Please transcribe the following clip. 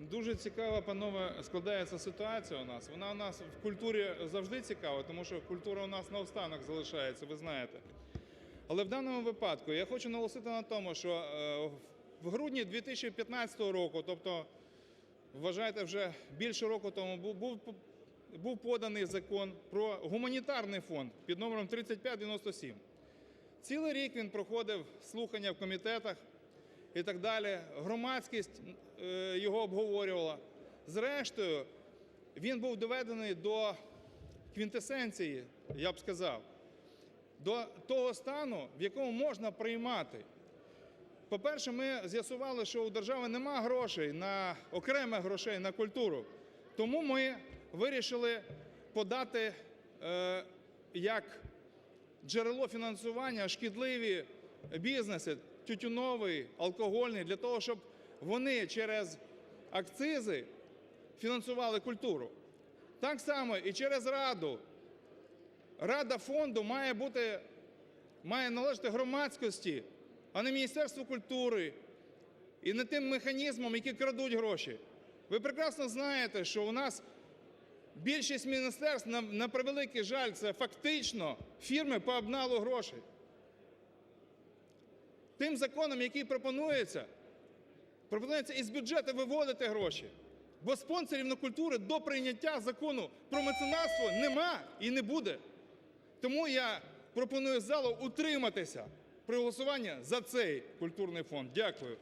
Дуже цікава, панове, складається ситуація у нас. Вона у нас в культурі завжди цікава, тому що культура у нас наостанок залишається, ви знаєте. Але в даному випадку я хочу наголосити на тому, що е, в грудні 2015 року, тобто вважайте, вже більше року тому, був, був поданий закон про гуманітарний фонд під номером 3597. Цілий рік він проходив слухання в комітетах і так далі. Громадськість е, його обговорювала. Зрештою, він був доведений до квінтесенції, я б сказав, до того стану, в якому можна приймати. По-перше, ми з'ясували, що у держави нема грошей на окремих грошей на культуру. Тому ми вирішили подати е, як джерело фінансування шкідливі бізнеси, тютюновий, алкогольний, для того, щоб вони через акцизи фінансували культуру. Так само і через Раду. Рада фонду має бути, має належати громадськості, а не Міністерству культури і не тим механізмам, які крадуть гроші. Ви прекрасно знаєте, що у нас більшість міністерств, на, на превеликий жаль, це фактично фірми по обналу грошей. Тим законом, який пропонується, пропонується із бюджету виводити гроші. Бо спонсорів на культуру до прийняття закону про меценатство нема і не буде. Тому я пропоную залу утриматися при голосуванні за цей культурний фонд. Дякую.